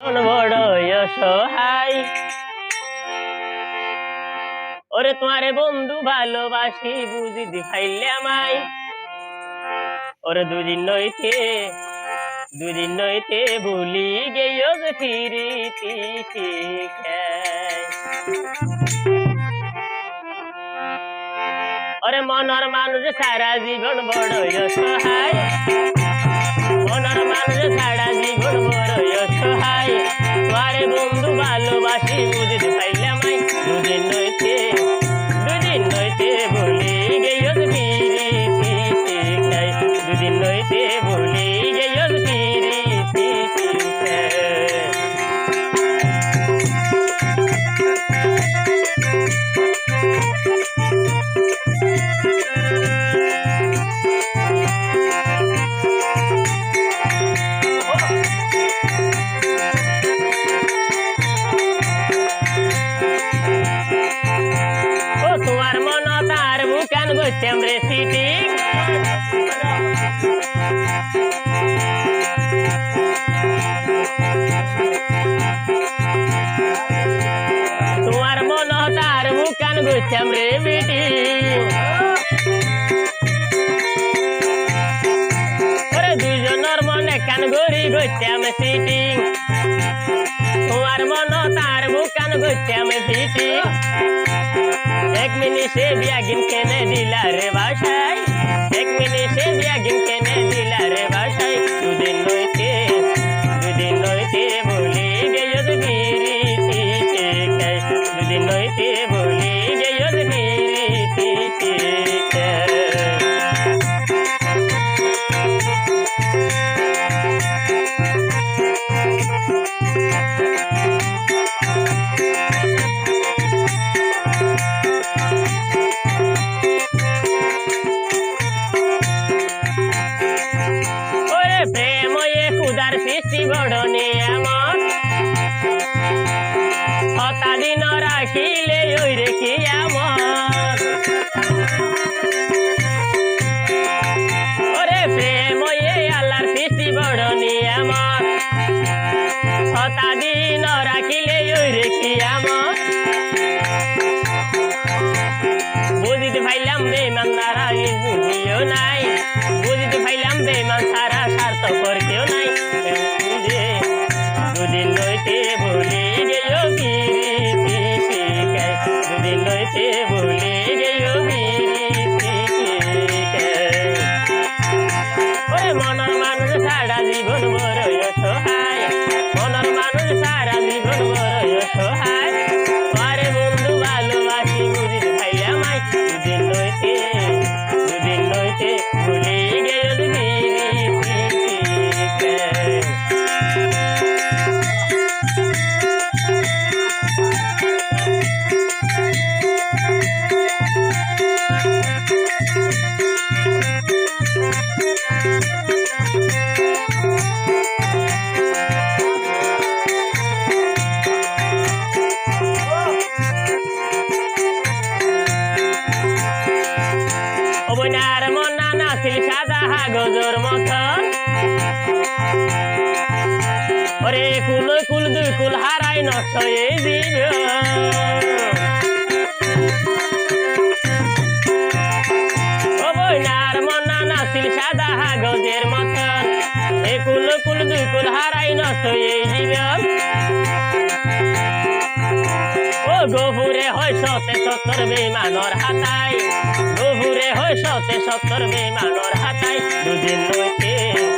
বড় সহায় ওরে তোমারে বন্ধু ভালোবাসি বুঝি দিখাইলে আমায়। ওরে দুদিন নইতে দুদিন নইতে ভুলি গেও যে ফিরিতি ওরে মনর মানুষ সারা জীবন বড় সহায় বুকান গইছেম রে সিটি তোমার মন তার বুকান গইছেম রে বিটি ওরে দুইজনের মনে কান গড়ি গইছেম সিটি। তোমার মন তার বুকান গইছেম সিটি। এক মিনিটে বিয়াগিন কেনে নইতে বলি গেও গিরিতি শিখাই দুদিন নইতে অবনার মনা নাছিল সাদা হাগজর মতন ওরে কুল কুল দুই কুল হারাই নষ্ট এই জীবন সাদা হাগজের মতন এ কুল কুল দুই কুল হারাই নষ্ট এই জীবন ও গভুরে হয় সতে সত্তর বেমানর হাতাই গভুরে হয় সতে সত্তর বেমানর হাতায়। দুদিন নইতে দুদিন